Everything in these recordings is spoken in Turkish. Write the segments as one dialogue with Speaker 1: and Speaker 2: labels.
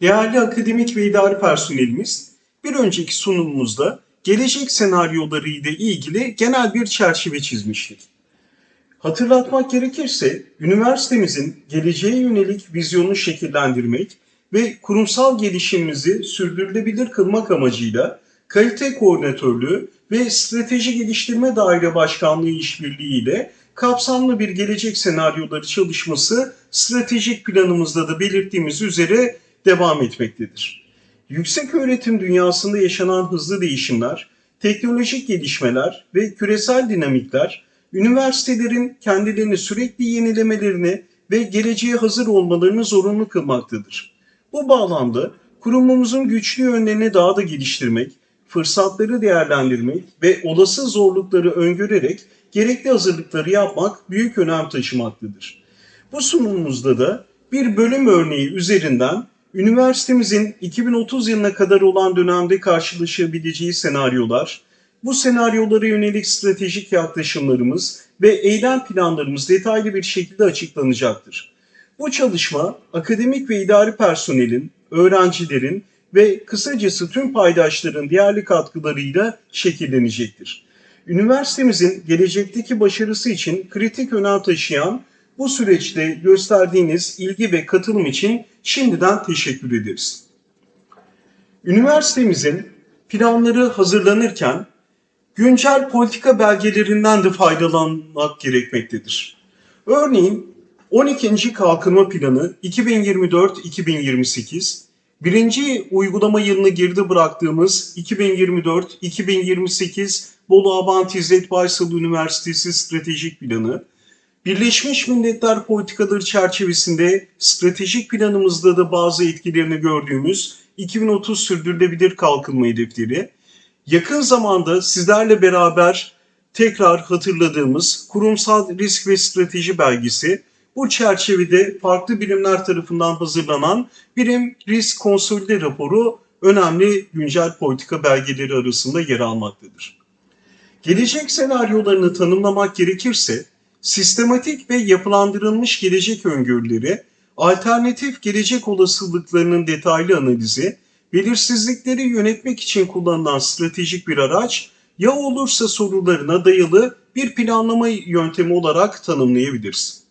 Speaker 1: Değerli akademik ve idari personelimiz, bir önceki sunumumuzda gelecek senaryoları ile ilgili genel bir çerçeve çizmiştik. Hatırlatmak gerekirse, üniversitemizin geleceğe yönelik vizyonunu şekillendirmek ve kurumsal gelişimimizi sürdürülebilir kılmak amacıyla kalite koordinatörlüğü ve strateji geliştirme daire başkanlığı işbirliği ile kapsamlı bir gelecek senaryoları çalışması stratejik planımızda da belirttiğimiz üzere devam etmektedir. Yüksek öğretim dünyasında yaşanan hızlı değişimler, teknolojik gelişmeler ve küresel dinamikler üniversitelerin kendilerini sürekli yenilemelerini ve geleceğe hazır olmalarını zorunlu kılmaktadır. Bu bağlamda kurumumuzun güçlü yönlerini daha da geliştirmek, fırsatları değerlendirmek ve olası zorlukları öngörerek gerekli hazırlıkları yapmak büyük önem taşımaktadır. Bu sunumumuzda da bir bölüm örneği üzerinden üniversitemizin 2030 yılına kadar olan dönemde karşılaşabileceği senaryolar, bu senaryolara yönelik stratejik yaklaşımlarımız ve eylem planlarımız detaylı bir şekilde açıklanacaktır. Bu çalışma akademik ve idari personelin, öğrencilerin ve kısacası tüm paydaşların değerli katkılarıyla şekillenecektir. Üniversitemizin gelecekteki başarısı için kritik önem taşıyan bu süreçte gösterdiğiniz ilgi ve katılım için şimdiden teşekkür ederiz. Üniversitemizin planları hazırlanırken güncel politika belgelerinden de faydalanmak gerekmektedir. Örneğin 12. Kalkınma Planı 2024-2028, birinci uygulama yılını geride bıraktığımız 2024-2028 Bolu Abant İzzet Baysal Üniversitesi Stratejik Planı, Birleşmiş Milletler politikaları çerçevesinde stratejik planımızda da bazı etkilerini gördüğümüz 2030 sürdürülebilir kalkınma hedefleri, yakın zamanda sizlerle beraber tekrar hatırladığımız kurumsal risk ve strateji belgesi, bu çerçevede farklı birimler tarafından hazırlanan birim risk konsolide raporu önemli güncel politika belgeleri arasında yer almaktadır. Gelecek senaryolarını tanımlamak gerekirse, sistematik ve yapılandırılmış gelecek öngörüleri, alternatif gelecek olasılıklarının detaylı analizi, belirsizlikleri yönetmek için kullanılan stratejik bir araç, ya olursa sorularına dayalı bir planlama yöntemi olarak tanımlayabiliriz.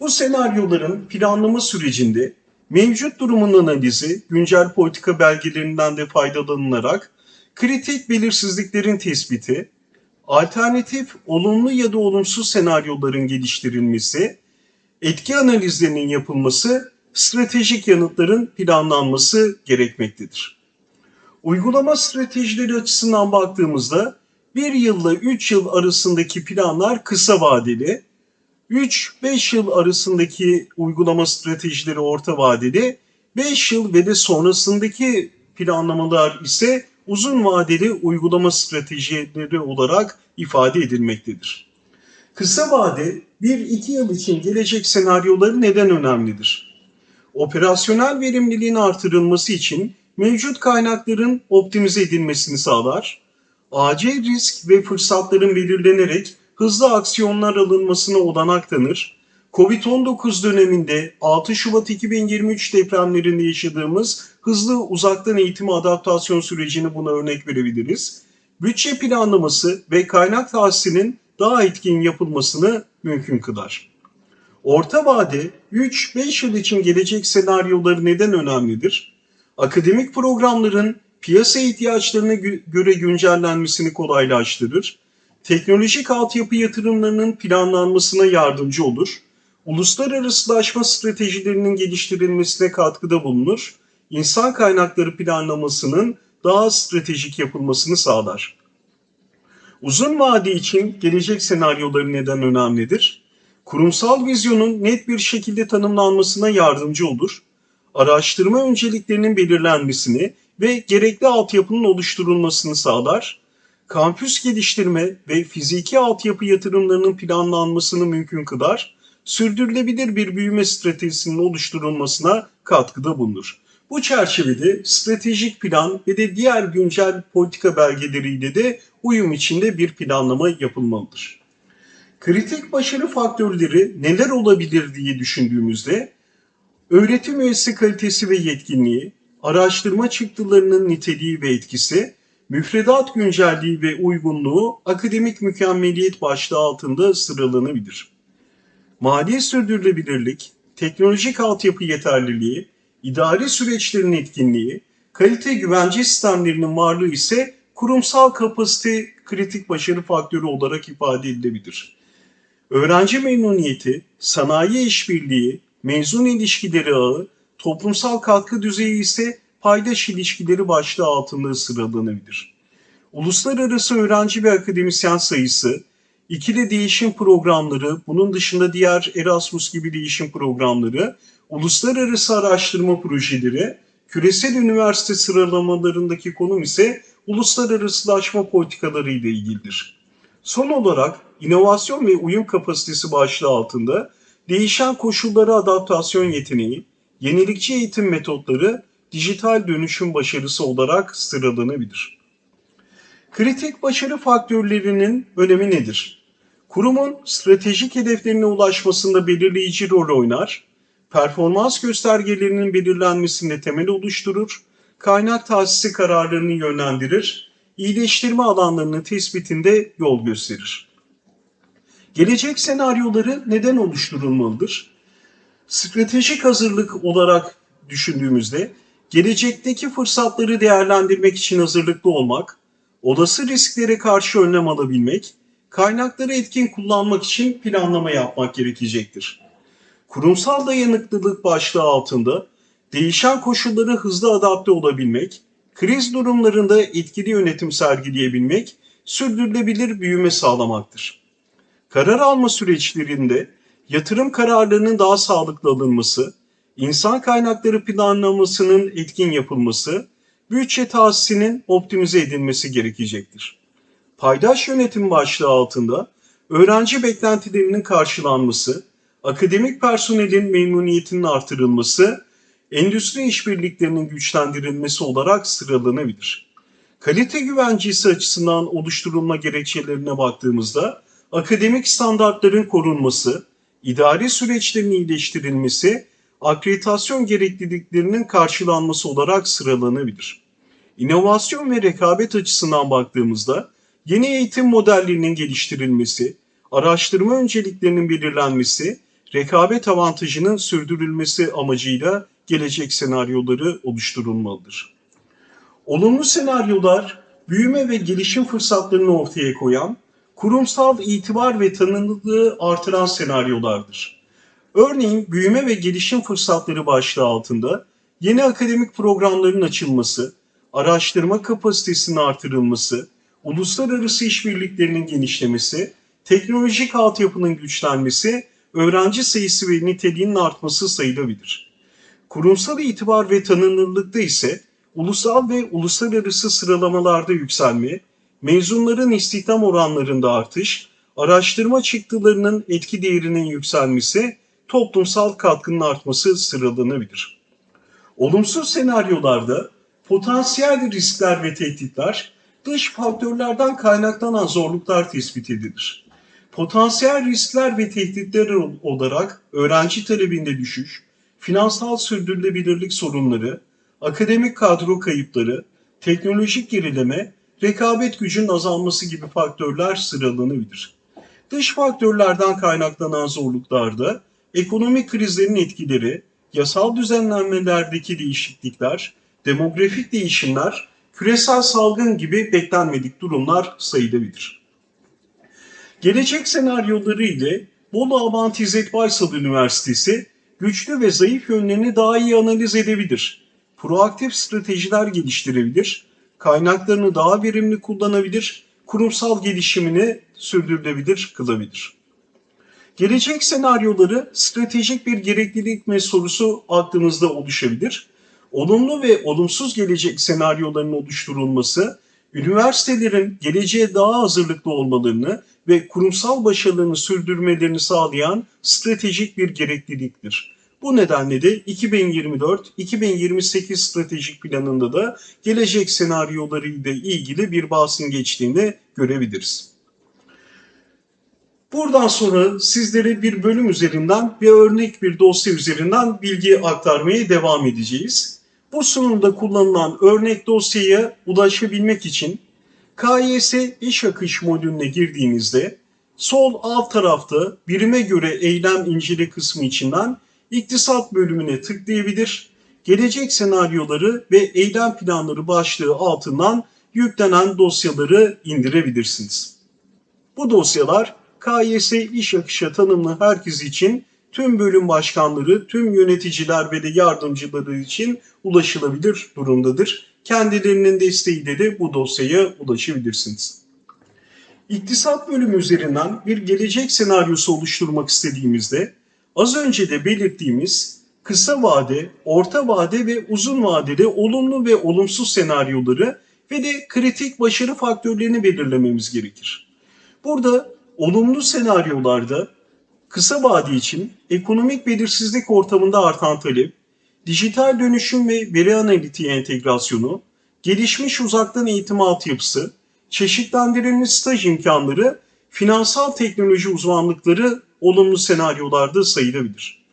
Speaker 1: Bu senaryoların planlama sürecinde mevcut durumun analizi, güncel politika belgelerinden de faydalanılarak kritik belirsizliklerin tespiti, alternatif olumlu ya da olumsuz senaryoların geliştirilmesi, etki analizlerinin yapılması, stratejik yanıtların planlanması gerekmektedir. Uygulama stratejileri açısından baktığımızda 1 yılla 3 yıl arasındaki planlar kısa vadeli, 3-5 yıl arasındaki uygulama stratejileri orta vadeli, 5 yıl ve de sonrasındaki planlamalar ise uzun vadeli uygulama stratejileri olarak ifade edilmektedir. Kısa vade 1-2 yıl için gelecek senaryoları neden önemlidir? Operasyonel verimliliğin artırılması için mevcut kaynakların optimize edilmesini sağlar, acil risk ve fırsatların belirlenerek hızlı aksiyonlar alınmasına olanak tanır, Covid-19 döneminde 6 Şubat 2023 depremlerinde yaşadığımız hızlı uzaktan eğitime adaptasyon sürecini buna örnek verebiliriz. Bütçe planlaması ve kaynak tahsilinin daha etkin yapılmasını mümkün kılar. Orta vade 3-5 yıl için gelecek senaryoları neden önemlidir? Akademik programların piyasa ihtiyaçlarına göre güncellenmesini kolaylaştırır, teknolojik altyapı yatırımlarının planlanmasına yardımcı olur, uluslararasılaşma stratejilerinin geliştirilmesine katkıda bulunur, insan kaynakları planlamasının daha stratejik yapılmasını sağlar. Uzun vade için gelecek senaryoları neden önemlidir? Kurumsal vizyonun net bir şekilde tanımlanmasına yardımcı olur, araştırma önceliklerinin belirlenmesini ve gerekli altyapının oluşturulmasını sağlar, kampüs geliştirme ve fiziki altyapı yatırımlarının planlanmasını mümkün kılar, sürdürülebilir bir büyüme stratejisinin oluşturulmasına katkıda bulunur. Bu çerçevede stratejik plan ve de diğer güncel politika belgeleriyle de uyum içinde bir planlama yapılmalıdır. Kritik başarı faktörleri neler olabilir diye düşündüğümüzde öğretim üyesi kalitesi ve yetkinliği, araştırma çıktılarının niteliği ve etkisi, müfredat güncelliği ve uygunluğu akademik mükemmeliyet başlığı altında sıralanabilir. Mali sürdürülebilirlik, teknolojik altyapı yeterliliği, idari süreçlerin etkinliği, kalite güvence sistemlerinin varlığı ise kurumsal kapasite kritik başarı faktörü olarak ifade edilebilir. Öğrenci memnuniyeti, sanayi işbirliği, mezun ilişkileri ağı, toplumsal katkı düzeyi ise paydaş ilişkileri başlığı altında sıralanabilir. Uluslararası öğrenci ve akademisyen sayısı, ikili değişim programları, bunun dışında diğer Erasmus gibi değişim programları, uluslararası araştırma projeleri, küresel üniversite sıralamalarındaki konum ise uluslararasılaşma politikaları ile ilgilidir. Son olarak inovasyon ve uyum kapasitesi başlığı altında değişen koşullara adaptasyon yeteneği, yenilikçi eğitim metotları, dijital dönüşüm başarısı olarak sıralanabilir. Kritik başarı faktörlerinin önemi nedir? Kurumun stratejik hedeflerine ulaşmasında belirleyici rol oynar, performans göstergelerinin belirlenmesinde temel oluşturur, kaynak tahsisi kararlarını yönlendirir, iyileştirme alanlarının tespitinde yol gösterir. Gelecek senaryoları neden oluşturulmalıdır? Stratejik hazırlık olarak düşündüğümüzde gelecekteki fırsatları değerlendirmek için hazırlıklı olmak, olası risklere karşı önlem alabilmek, kaynakları etkin kullanmak için planlama yapmak gerekecektir. Kurumsal dayanıklılık başlığı altında değişen koşullara hızlı adapte olabilmek, kriz durumlarında etkili yönetim sergileyebilmek, sürdürülebilir büyüme sağlamaktır. Karar alma süreçlerinde yatırım kararlarının daha sağlıklı alınması, insan kaynakları planlamasının etkin yapılması, bütçe tahsisinin optimize edilmesi gerekecektir. Paydaş yönetim başlığı altında öğrenci beklentilerinin karşılanması, akademik personelin memnuniyetinin artırılması, endüstri işbirliklerinin güçlendirilmesi olarak sıralanabilir. Kalite güvencesi açısından oluşturulma gerekçelerine baktığımızda akademik standartların korunması, idari süreçlerin iyileştirilmesi, akreditasyon gerekliliklerinin karşılanması olarak sıralanabilir. İnovasyon ve rekabet açısından baktığımızda yeni eğitim modellerinin geliştirilmesi, araştırma önceliklerinin belirlenmesi, rekabet avantajının sürdürülmesi amacıyla gelecek senaryoları oluşturulmalıdır. Olumlu senaryolar büyüme ve gelişim fırsatlarını ortaya koyan, kurumsal itibar ve tanınırlığı artıran senaryolardır. Örneğin büyüme ve gelişim fırsatları başlığı altında yeni akademik programların açılması, araştırma kapasitesinin artırılması, uluslararası işbirliklerinin genişlemesi, teknolojik altyapının güçlenmesi, öğrenci sayısı ve niteliğinin artması sayılabilir. Kurumsal itibar ve tanınırlıkta ise ulusal ve uluslararası sıralamalarda yükselme, mezunların istihdam oranlarında artış, araştırma çıktılarının etki değerinin yükselmesi, toplumsal katkının artması sıralanabilir. Olumsuz senaryolarda potansiyel riskler ve tehditler dış faktörlerden kaynaklanan zorluklar tespit edilir. Potansiyel riskler ve tehditler olarak öğrenci talebinde düşüş, finansal sürdürülebilirlik sorunları, akademik kadro kayıpları, teknolojik gerileme, rekabet gücünün azalması gibi faktörler sıralanabilir. Dış faktörlerden kaynaklanan zorluklarda ekonomik krizlerin etkileri, yasal düzenlenmelerdeki değişiklikler, demografik değişimler, küresel salgın gibi beklenmedik durumlar sayılabilir. Gelecek senaryoları ile Bolu İzzet Baysal Üniversitesi güçlü ve zayıf yönlerini daha iyi analiz edebilir. Proaktif stratejiler geliştirebilir, kaynaklarını daha verimli kullanabilir, kurumsal gelişimini sürdürülebilir kılabilir. Gelecek senaryoları stratejik bir gereklilik mi sorusu aklınızda oluşabilir. Olumlu ve olumsuz gelecek senaryolarının oluşturulması, üniversitelerin geleceğe daha hazırlıklı olmalarını ve kurumsal başarılarını sürdürmelerini sağlayan stratejik bir gerekliliktir. Bu nedenle de 2024-2028 stratejik planında da gelecek senaryoları ile ilgili bir bahsin geçtiğini görebiliriz. Buradan sonra sizlere bir bölüm üzerinden ve örnek bir dosya üzerinden bilgi aktarmaya devam edeceğiz. Bu sunumda kullanılan örnek dosyaya ulaşabilmek için KYS iş akış modülüne girdiğinizde sol alt tarafta birime göre eylem incele kısmı içinden iktisat bölümüne tıklayabilir. Gelecek senaryoları ve eylem planları başlığı altından yüklenen dosyaları indirebilirsiniz. Bu dosyalar KYS iş akışı tanımlı herkes için tüm bölüm başkanları, tüm yöneticiler ve de yardımcıları için ulaşılabilir durumdadır. Kendilerinin desteğiyle de bu dosyaya ulaşabilirsiniz. İktisat bölümü üzerinden bir gelecek senaryosu oluşturmak istediğimizde az önce de belirttiğimiz kısa vade, orta vade ve uzun vadede olumlu ve olumsuz senaryoları ve de kritik başarı faktörlerini belirlememiz gerekir. Burada olumlu senaryolarda kısa vade için ekonomik belirsizlik ortamında artan talep, dijital dönüşüm ve veri analitiği entegrasyonu, gelişmiş uzaktan eğitim altyapısı, çeşitlendirilmiş staj imkanları, finansal teknoloji uzmanlıkları olumlu senaryolarda sayılabilir.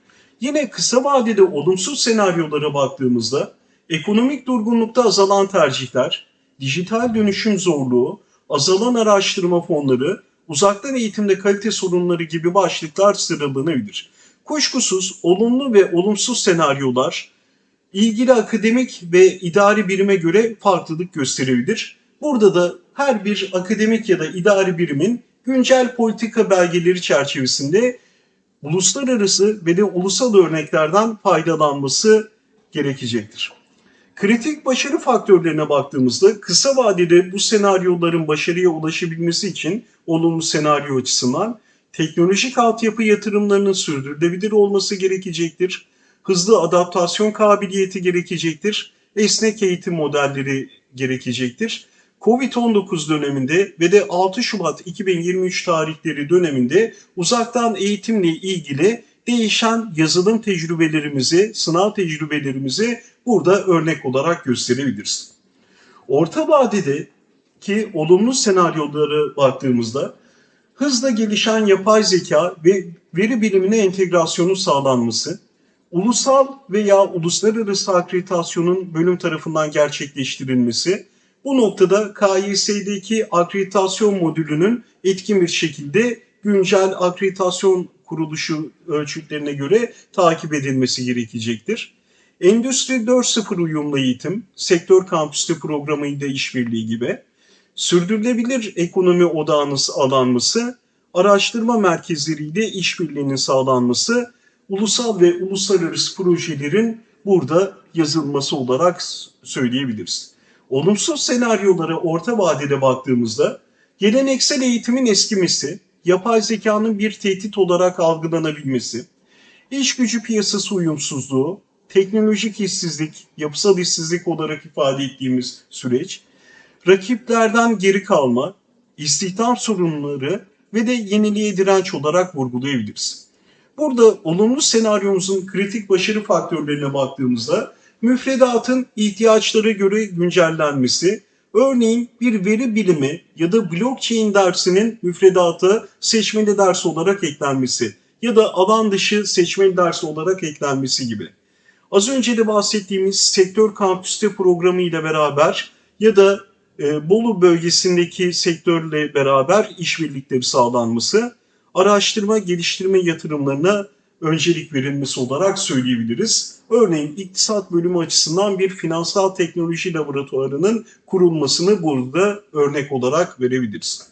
Speaker 1: Yine kısa vadede olumsuz senaryolara baktığımızda ekonomik durgunlukta azalan tercihler, dijital dönüşüm zorluğu, azalan araştırma fonları, uzaktan eğitimde kalite sorunları gibi başlıklar sıralanabilir. Kuşkusuz olumlu ve olumsuz senaryolar ilgili akademik ve idari birime göre farklılık gösterebilir. Burada da her bir akademik ya da idari birimin güncel politika belgeleri çerçevesinde uluslararası ve de ulusal örneklerden faydalanması gerekecektir. Kritik başarı faktörlerine baktığımızda kısa vadede bu senaryoların başarıya ulaşabilmesi için olumlu senaryo açısından teknolojik altyapı yatırımlarının sürdürülebilir olması gerekecektir. Hızlı adaptasyon kabiliyeti gerekecektir. Esnek eğitim modelleri gerekecektir. Covid-19 döneminde ve de 6 Şubat 2023 tarihleri döneminde uzaktan eğitimle ilgili değişen yazılım tecrübelerimizi, sınav tecrübelerimizi burada örnek olarak gösterebiliriz. Orta vadede ki olumlu senaryolara baktığımızda hızla gelişen yapay zeka ve veri bilimine entegrasyonu sağlanması, ulusal veya uluslararası akreditasyonun bölüm tarafından gerçekleştirilmesi, bu noktada KYS'deki akreditasyon modülünün etkin bir şekilde güncel akreditasyon kuruluşu ölçütlerine göre takip edilmesi gerekecektir. Endüstri 4.0 uyumlu eğitim, sektör kampüsü programıyla işbirliği gibi, sürdürülebilir ekonomi odağının sağlanması, araştırma merkezleriyle işbirliğinin sağlanması, ulusal ve uluslararası projelerin burada yazılması olarak söyleyebiliriz. Olumsuz senaryolara orta vadede baktığımızda geleneksel eğitimin eskimesi, yapay zekanın bir tehdit olarak algılanabilmesi, iş gücü piyasası uyumsuzluğu, teknolojik işsizlik, yapısal işsizlik olarak ifade ettiğimiz süreç, rakiplerden geri kalma, istihdam sorunları ve de yeniliğe direnç olarak vurgulayabiliriz. Burada olumlu senaryomuzun kritik başarı faktörlerine baktığımızda müfredatın ihtiyaçlara göre güncellenmesi, örneğin bir veri bilimi ya da blockchain dersinin müfredata seçmeli ders olarak eklenmesi ya da alan dışı seçmeli ders olarak eklenmesi gibi. Az önce de bahsettiğimiz sektör kampüste programı ile beraber ya da e, Bolu bölgesindeki sektörle beraber işbirlikleri sağlanması, araştırma geliştirme yatırımlarına öncelik verilmesi olarak söyleyebiliriz. Örneğin iktisat bölümü açısından bir finansal teknoloji laboratuvarının kurulmasını burada örnek olarak verebiliriz.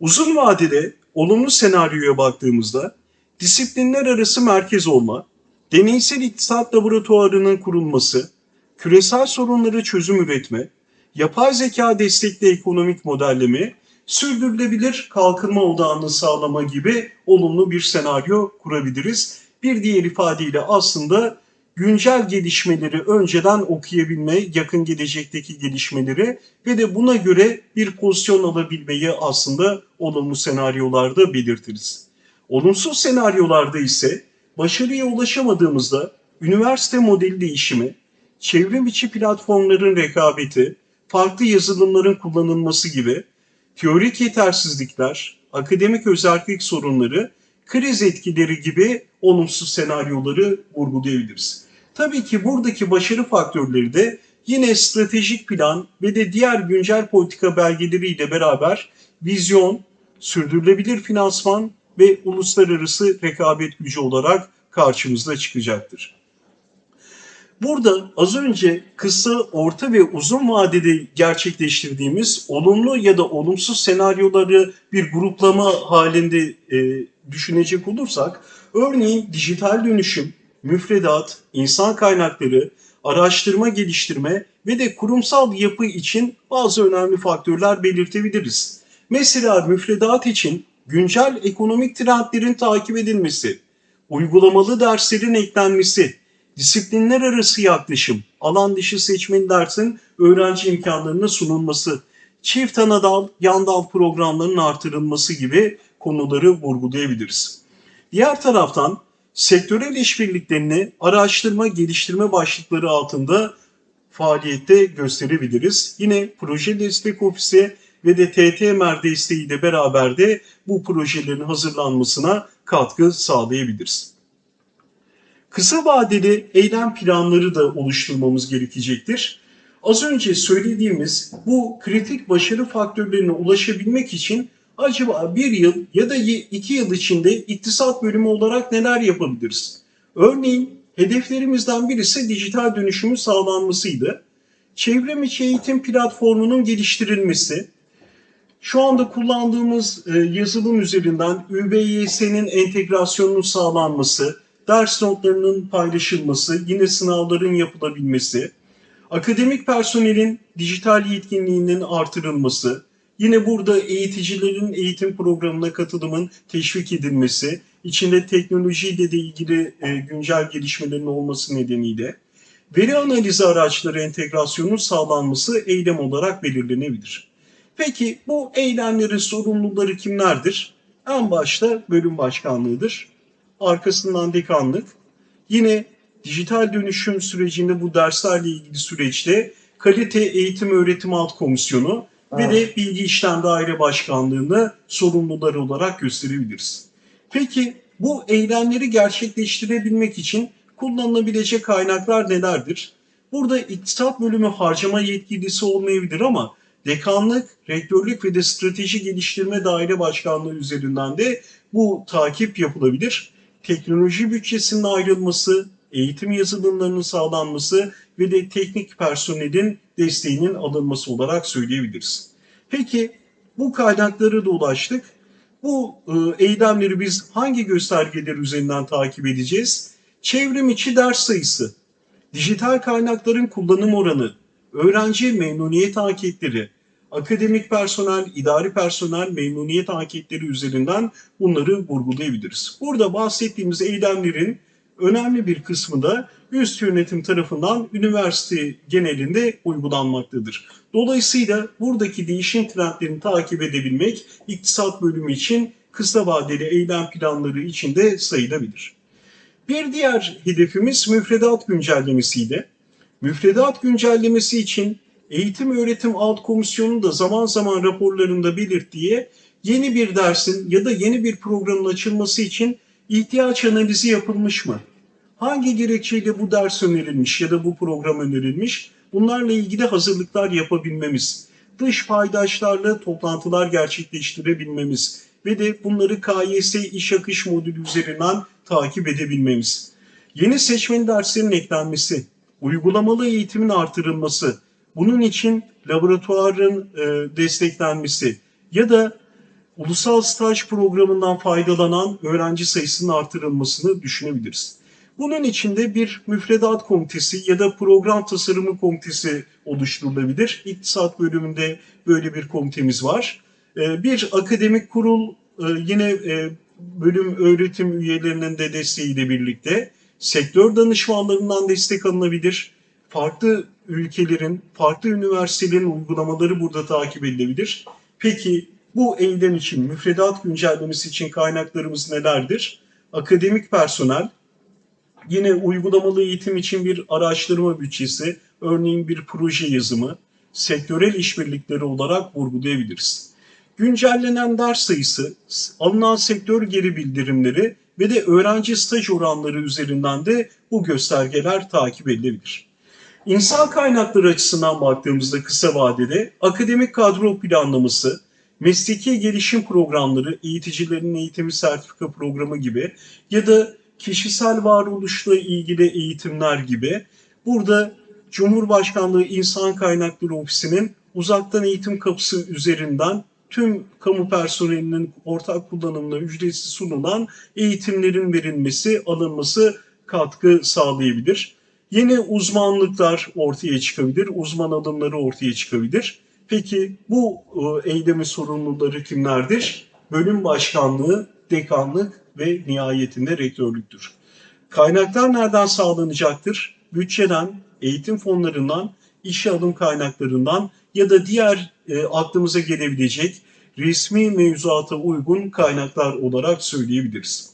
Speaker 1: Uzun vadede olumlu senaryoya baktığımızda disiplinler arası merkez olma, deneysel iktisat laboratuvarının kurulması, küresel sorunları çözüm üretme, yapay zeka destekli ekonomik modelleme, sürdürülebilir kalkınma odağını sağlama gibi olumlu bir senaryo kurabiliriz. Bir diğer ifadeyle aslında güncel gelişmeleri önceden okuyabilme, yakın gelecekteki gelişmeleri ve de buna göre bir pozisyon alabilmeyi aslında olumlu senaryolarda belirtiriz. Olumsuz senaryolarda ise başarıya ulaşamadığımızda üniversite modeli değişimi, çevrim içi platformların rekabeti, farklı yazılımların kullanılması gibi teorik yetersizlikler, akademik özellik sorunları, kriz etkileri gibi olumsuz senaryoları vurgulayabiliriz. Tabii ki buradaki başarı faktörleri de yine stratejik plan ve de diğer güncel politika belgeleriyle beraber vizyon, sürdürülebilir finansman ve uluslararası rekabet gücü olarak karşımıza çıkacaktır. Burada az önce kısa, orta ve uzun vadede gerçekleştirdiğimiz olumlu ya da olumsuz senaryoları bir gruplama halinde e, düşünecek olursak, örneğin dijital dönüşüm, müfredat, insan kaynakları, araştırma geliştirme ve de kurumsal yapı için bazı önemli faktörler belirtebiliriz. Mesela müfredat için güncel ekonomik trendlerin takip edilmesi, uygulamalı derslerin eklenmesi, disiplinler arası yaklaşım, alan dışı seçmeli dersin öğrenci imkanlarına sunulması, çift ana dal, yan dal programlarının artırılması gibi konuları vurgulayabiliriz. Diğer taraftan sektörel işbirliklerini araştırma geliştirme başlıkları altında faaliyette gösterebiliriz. Yine proje destek ofisi ve de TTMR desteğiyle beraber de bu projelerin hazırlanmasına katkı sağlayabiliriz. Kısa vadeli eylem planları da oluşturmamız gerekecektir. Az önce söylediğimiz bu kritik başarı faktörlerine ulaşabilmek için acaba bir yıl ya da iki yıl içinde iktisat bölümü olarak neler yapabiliriz? Örneğin hedeflerimizden birisi dijital dönüşümün sağlanmasıydı. Çevrim içi eğitim platformunun geliştirilmesi, şu anda kullandığımız e, yazılım üzerinden ÜBYS'nin entegrasyonunun sağlanması, ders notlarının paylaşılması, yine sınavların yapılabilmesi, akademik personelin dijital yetkinliğinin artırılması, yine burada eğiticilerin eğitim programına katılımın teşvik edilmesi, içinde teknolojiyle de ilgili e, güncel gelişmelerin olması nedeniyle veri analizi araçları entegrasyonun sağlanması eylem olarak belirlenebilir. Peki bu eylemlerin sorumluları kimlerdir? En başta bölüm başkanlığıdır. Arkasından dekanlık. Yine dijital dönüşüm sürecinde bu derslerle ilgili süreçte kalite eğitim öğretim alt komisyonu ve de bilgi işlem daire başkanlığını sorumluları olarak gösterebiliriz. Peki bu eylemleri gerçekleştirebilmek için kullanılabilecek kaynaklar nelerdir? Burada iktisat bölümü harcama yetkilisi olmayabilir ama dekanlık, rektörlük ve de strateji geliştirme daire başkanlığı üzerinden de bu takip yapılabilir. Teknoloji bütçesinin ayrılması, eğitim yazılımlarının sağlanması ve de teknik personelin desteğinin alınması olarak söyleyebiliriz. Peki bu kaynakları da ulaştık. Bu e, eylemleri biz hangi göstergeler üzerinden takip edeceğiz? Çevrim içi ders sayısı, dijital kaynakların kullanım oranı, öğrenci memnuniyet anketleri, akademik personel, idari personel memnuniyet anketleri üzerinden bunları vurgulayabiliriz. Burada bahsettiğimiz eylemlerin önemli bir kısmı da üst yönetim tarafından üniversite genelinde uygulanmaktadır. Dolayısıyla buradaki değişim trendlerini takip edebilmek iktisat bölümü için kısa vadeli eylem planları içinde sayılabilir. Bir diğer hedefimiz müfredat güncellemesiydi. Müfredat güncellemesi için Eğitim Öğretim Alt Komisyonu da zaman zaman raporlarında belirttiği yeni bir dersin ya da yeni bir programın açılması için ihtiyaç analizi yapılmış mı? Hangi gerekçeyle bu ders önerilmiş ya da bu program önerilmiş? Bunlarla ilgili hazırlıklar yapabilmemiz, dış paydaşlarla toplantılar gerçekleştirebilmemiz ve de bunları KYS iş akış modülü üzerinden takip edebilmemiz. Yeni seçmeli derslerin eklenmesi, uygulamalı eğitimin artırılması, bunun için laboratuvarın e, desteklenmesi ya da ulusal staj programından faydalanan öğrenci sayısının artırılmasını düşünebiliriz. Bunun içinde bir müfredat komitesi ya da program tasarımı komitesi oluşturulabilir. İktisat bölümünde böyle bir komitemiz var. E, bir akademik kurul e, yine e, bölüm öğretim üyelerinin de desteğiyle birlikte sektör danışmanlarından destek alınabilir. Farklı ülkelerin, farklı üniversitelerin uygulamaları burada takip edilebilir. Peki bu eylem için, müfredat güncellemesi için kaynaklarımız nelerdir? Akademik personel, yine uygulamalı eğitim için bir araştırma bütçesi, örneğin bir proje yazımı, sektörel işbirlikleri olarak vurgulayabiliriz. güncellenen ders sayısı, alınan sektör geri bildirimleri ve de öğrenci staj oranları üzerinden de bu göstergeler takip edilebilir. İnsan kaynakları açısından baktığımızda kısa vadede akademik kadro planlaması, mesleki gelişim programları, eğiticilerin eğitimi sertifika programı gibi ya da kişisel varoluşla ilgili eğitimler gibi burada Cumhurbaşkanlığı İnsan Kaynakları Ofisi'nin uzaktan eğitim kapısı üzerinden tüm kamu personelinin ortak kullanımına ücretsiz sunulan eğitimlerin verilmesi, alınması katkı sağlayabilir. Yeni uzmanlıklar ortaya çıkabilir, uzman alımları ortaya çıkabilir. Peki bu e, eylemin sorumluları kimlerdir? Bölüm başkanlığı, dekanlık ve nihayetinde rektörlüktür. Kaynaklar nereden sağlanacaktır? Bütçeden, eğitim fonlarından, işe alım kaynaklarından ya da diğer e, aklımıza gelebilecek resmi mevzuata uygun kaynaklar olarak söyleyebiliriz.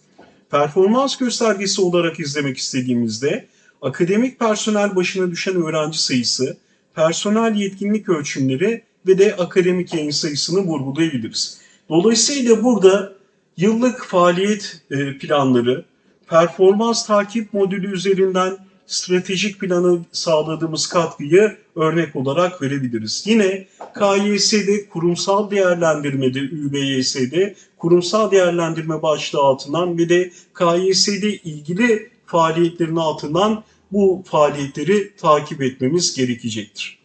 Speaker 1: Performans göstergesi olarak izlemek istediğimizde akademik personel başına düşen öğrenci sayısı, personel yetkinlik ölçümleri ve de akademik yayın sayısını vurgulayabiliriz. Dolayısıyla burada yıllık faaliyet e, planları, performans takip modülü üzerinden stratejik planı sağladığımız katkıyı örnek olarak verebiliriz. Yine KYS'de kurumsal değerlendirmede, ÜBYS'de kurumsal değerlendirme başlığı altından ve de KYS'de ilgili faaliyetlerin altından bu faaliyetleri takip etmemiz gerekecektir.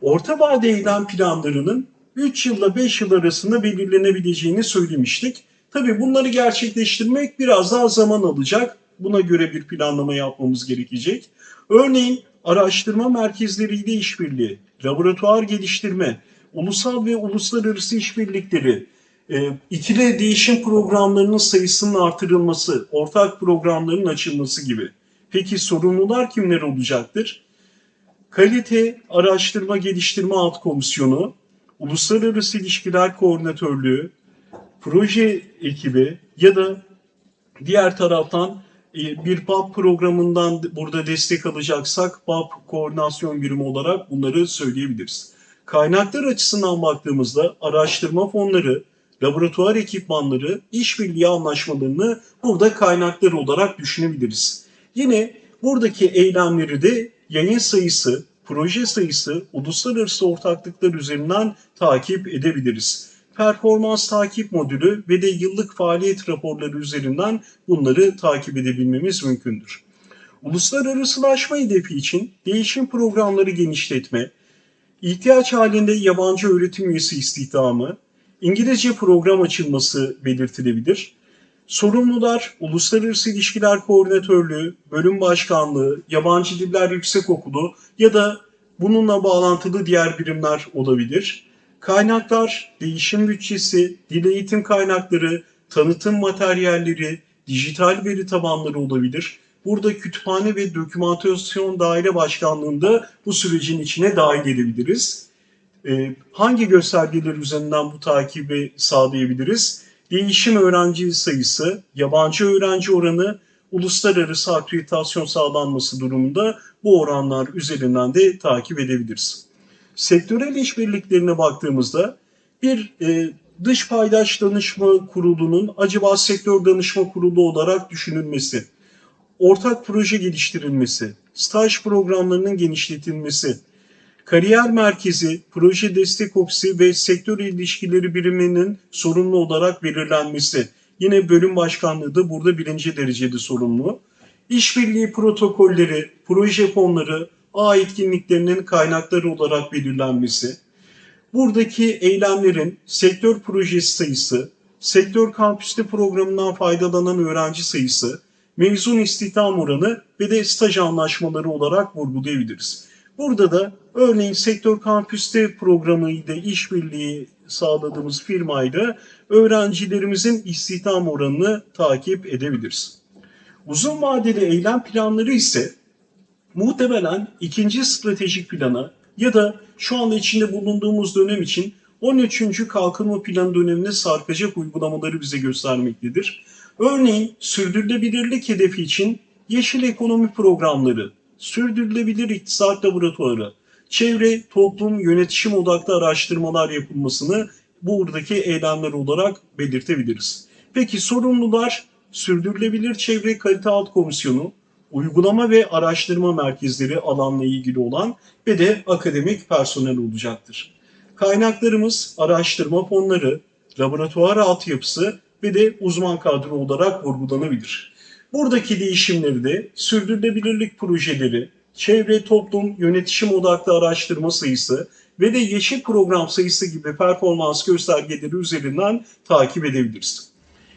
Speaker 1: Orta vade eylem planlarının 3 yılla 5 yıl arasında belirlenebileceğini söylemiştik. Tabii bunları gerçekleştirmek biraz daha zaman alacak. Buna göre bir planlama yapmamız gerekecek. Örneğin araştırma merkezleriyle işbirliği, laboratuvar geliştirme, ulusal ve uluslararası işbirlikleri, e, ikili değişim programlarının sayısının artırılması, ortak programların açılması gibi. Peki sorumlular kimler olacaktır? Kalite Araştırma Geliştirme Alt Komisyonu, Uluslararası İlişkiler Koordinatörlüğü, proje ekibi ya da diğer taraftan e, bir BAP programından burada destek alacaksak BAP koordinasyon birimi olarak bunları söyleyebiliriz. Kaynaklar açısından baktığımızda araştırma fonları, laboratuvar ekipmanları, işbirliği anlaşmalarını burada kaynaklar olarak düşünebiliriz. Yine buradaki eylemleri de yayın sayısı, proje sayısı, uluslararası ortaklıklar üzerinden takip edebiliriz. Performans takip modülü ve de yıllık faaliyet raporları üzerinden bunları takip edebilmemiz mümkündür. Uluslararasılaşma hedefi için değişim programları genişletme, ihtiyaç halinde yabancı öğretim üyesi istihdamı, İngilizce program açılması belirtilebilir. Sorumlular Uluslararası İlişkiler Koordinatörlüğü, Bölüm Başkanlığı, Yabancı Diller Yüksekokulu ya da bununla bağlantılı diğer birimler olabilir. Kaynaklar, değişim bütçesi, dil eğitim kaynakları, tanıtım materyalleri, dijital veri tabanları olabilir. Burada kütüphane ve dokümantasyon daire başkanlığında bu sürecin içine dahil edebiliriz. Ee, hangi göstergeler üzerinden bu takibi sağlayabiliriz? Değişim öğrenci sayısı, yabancı öğrenci oranı, uluslararası akreditasyon sağlanması durumunda bu oranlar üzerinden de takip edebiliriz. Sektörel işbirliklerine baktığımızda bir e, dış paydaş danışma kurulunun acaba sektör danışma kurulu olarak düşünülmesi, ortak proje geliştirilmesi, staj programlarının genişletilmesi, kariyer merkezi, proje destek ofisi ve sektör ilişkileri biriminin sorumlu olarak belirlenmesi. Yine bölüm başkanlığı da burada birinci derecede sorumlu. İşbirliği protokolleri, proje fonları, ağ etkinliklerinin kaynakları olarak belirlenmesi, buradaki eylemlerin sektör projesi sayısı, sektör kampüste programından faydalanan öğrenci sayısı, mezun istihdam oranı ve de staj anlaşmaları olarak vurgulayabiliriz. Burada da örneğin sektör kampüste programı ile işbirliği sağladığımız firmayla öğrencilerimizin istihdam oranını takip edebiliriz. Uzun vadeli eylem planları ise muhtemelen ikinci stratejik plana ya da şu anda içinde bulunduğumuz dönem için 13. kalkınma planı dönemine sarkacak uygulamaları bize göstermektedir. Örneğin sürdürülebilirlik hedefi için yeşil ekonomi programları, sürdürülebilir iktisat laboratuvarı, çevre, toplum, yönetişim odaklı araştırmalar yapılmasını buradaki eylemler olarak belirtebiliriz. Peki sorumlular Sürdürülebilir Çevre Kalite Alt Komisyonu, uygulama ve araştırma merkezleri alanla ilgili olan ve de akademik personel olacaktır. Kaynaklarımız araştırma fonları, laboratuvar altyapısı ve de uzman kadro olarak vurgulanabilir. Buradaki değişimleri de sürdürülebilirlik projeleri, çevre, toplum, yönetişim odaklı araştırma sayısı ve de yeşil program sayısı gibi performans göstergeleri üzerinden takip edebiliriz.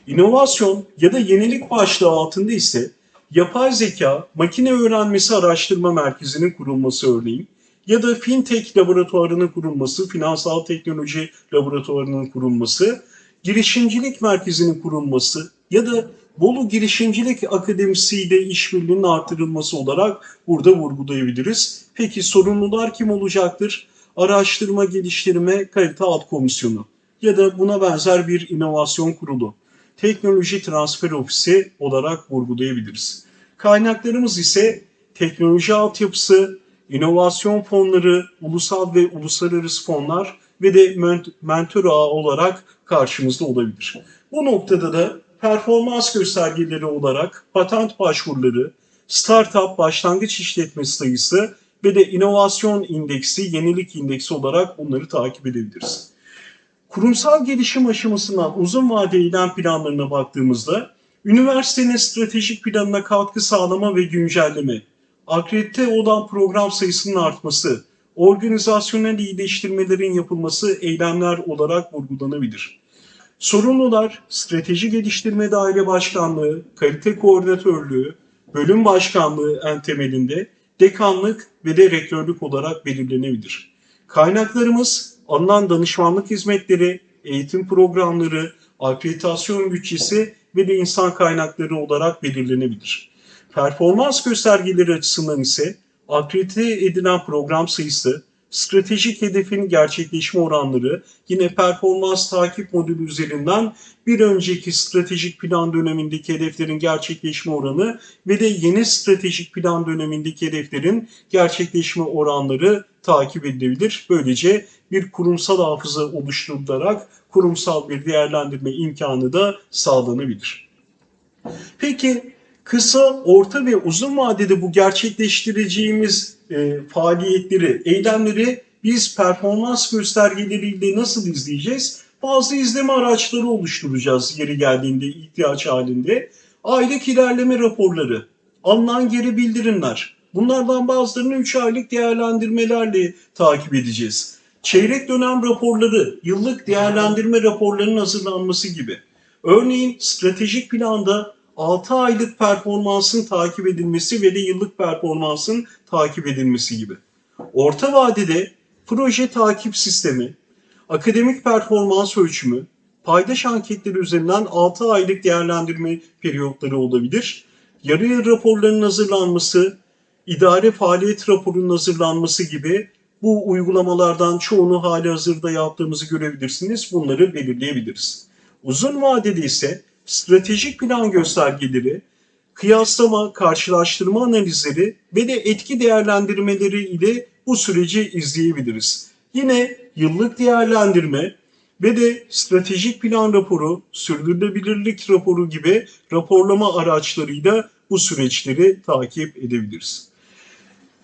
Speaker 1: İnovasyon ya da yenilik başlığı altında ise yapay zeka, makine öğrenmesi araştırma merkezinin kurulması örneğin ya da fintech laboratuvarının kurulması, finansal teknoloji laboratuvarının kurulması, girişimcilik merkezinin kurulması ya da Bolu Girişimcilik Akademisi ile işbirliğinin artırılması olarak burada vurgulayabiliriz. Peki sorumlular kim olacaktır? Araştırma, geliştirme, kalite alt komisyonu ya da buna benzer bir inovasyon kurulu. Teknoloji Transfer Ofisi olarak vurgulayabiliriz. Kaynaklarımız ise teknoloji altyapısı, inovasyon fonları, ulusal ve uluslararası fonlar ve de ment- mentor ağı olarak karşımızda olabilir. Bu noktada da performans göstergeleri olarak patent başvuruları, startup başlangıç işletme sayısı ve de inovasyon indeksi, yenilik indeksi olarak bunları takip edebiliriz. Kurumsal gelişim aşamasından uzun vadeli eylem planlarına baktığımızda üniversitenin stratejik planına katkı sağlama ve güncelleme, akredite olan program sayısının artması, organizasyonel iyileştirmelerin yapılması eylemler olarak vurgulanabilir. Sorumlular Strateji Geliştirme Daire Başkanlığı, Kalite Koordinatörlüğü, Bölüm Başkanlığı en temelinde dekanlık ve de rektörlük olarak belirlenebilir. Kaynaklarımız alınan danışmanlık hizmetleri, eğitim programları, akreditasyon bütçesi ve de insan kaynakları olarak belirlenebilir. Performans göstergeleri açısından ise akredite edilen program sayısı, stratejik hedefin gerçekleşme oranları, yine performans takip modülü üzerinden bir önceki stratejik plan dönemindeki hedeflerin gerçekleşme oranı ve de yeni stratejik plan dönemindeki hedeflerin gerçekleşme oranları takip edilebilir. Böylece bir kurumsal hafıza oluşturularak kurumsal bir değerlendirme imkanı da sağlanabilir. Peki kısa, orta ve uzun vadede bu gerçekleştireceğimiz e, faaliyetleri, eylemleri biz performans göstergeleriyle nasıl izleyeceğiz? Bazı izleme araçları oluşturacağız yeri geldiğinde, ihtiyaç halinde. Aylık ilerleme raporları, alınan geri bildirimler. Bunlardan bazılarını 3 aylık değerlendirmelerle takip edeceğiz. Çeyrek dönem raporları, yıllık değerlendirme raporlarının hazırlanması gibi. Örneğin stratejik planda 6 aylık performansın takip edilmesi ve de yıllık performansın takip edilmesi gibi. Orta vadede proje takip sistemi, akademik performans ölçümü, paydaş anketleri üzerinden 6 aylık değerlendirme periyotları olabilir. Yarı yıl raporlarının hazırlanması, idare faaliyet raporunun hazırlanması gibi bu uygulamalardan çoğunu hali hazırda yaptığımızı görebilirsiniz. Bunları belirleyebiliriz. Uzun vadede ise stratejik plan göstergeleri, kıyaslama, karşılaştırma analizleri ve de etki değerlendirmeleri ile bu süreci izleyebiliriz. Yine yıllık değerlendirme ve de stratejik plan raporu, sürdürülebilirlik raporu gibi raporlama araçlarıyla bu süreçleri takip edebiliriz.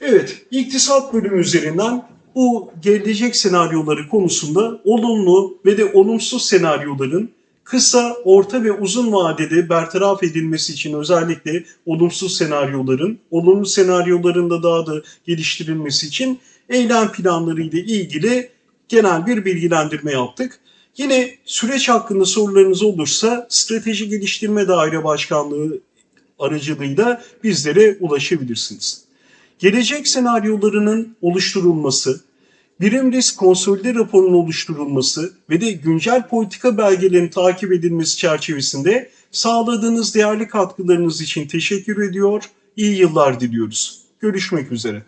Speaker 1: Evet, iktisat bölümü üzerinden bu gelecek senaryoları konusunda olumlu ve de olumsuz senaryoların kısa, orta ve uzun vadede bertaraf edilmesi için özellikle olumsuz senaryoların, olumlu senaryoların da daha da geliştirilmesi için eylem planları ile ilgili genel bir bilgilendirme yaptık. Yine süreç hakkında sorularınız olursa Strateji Geliştirme Daire Başkanlığı aracılığıyla bizlere ulaşabilirsiniz. Gelecek senaryolarının oluşturulması, birim risk konsolide raporunun oluşturulması ve de güncel politika belgelerinin takip edilmesi çerçevesinde sağladığınız değerli katkılarınız için teşekkür ediyor. İyi yıllar diliyoruz. Görüşmek üzere.